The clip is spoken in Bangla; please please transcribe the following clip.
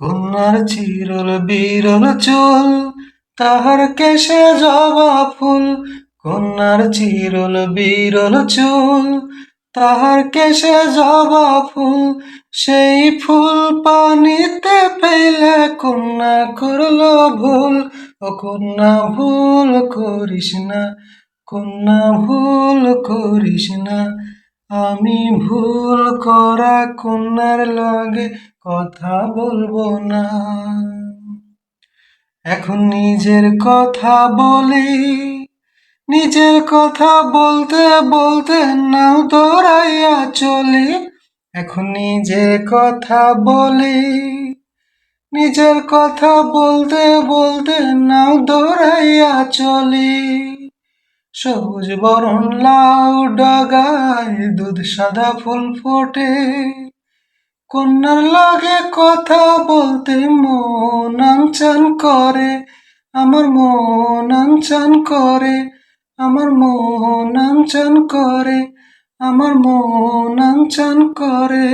কন্যার চিরল বিরল চুল, তাহার কেশে জবা ফুল। কন্যার চিরল বিরল চুল, তাহার কেশে জবা ফুল। সেই ফুল পানিতে ফেলে কন্যা করল ভুল। ও কন্যা ভুল করিস না, কন্যা ভুল করিস না। আমি ভুল করা কন্যার লগে কথা বলব না। এখন নিজের কথা বলি, নিজের কথা বলতে বলতে নাও দৌড়াইয়া চলি। এখন নিজের কথা বলি, নিজের কথা বলতে বলতে নাও দৌড়াইয়া চলি। সবুজ বরণ লাউ ডগায় দুধ সাদা ফুল ফোটে। কন্যার লাগে কথা বলতে মন আনচান করে। আমার মন আনচান করে, আমার মন আনচান করে, আমার মন আনচান করে।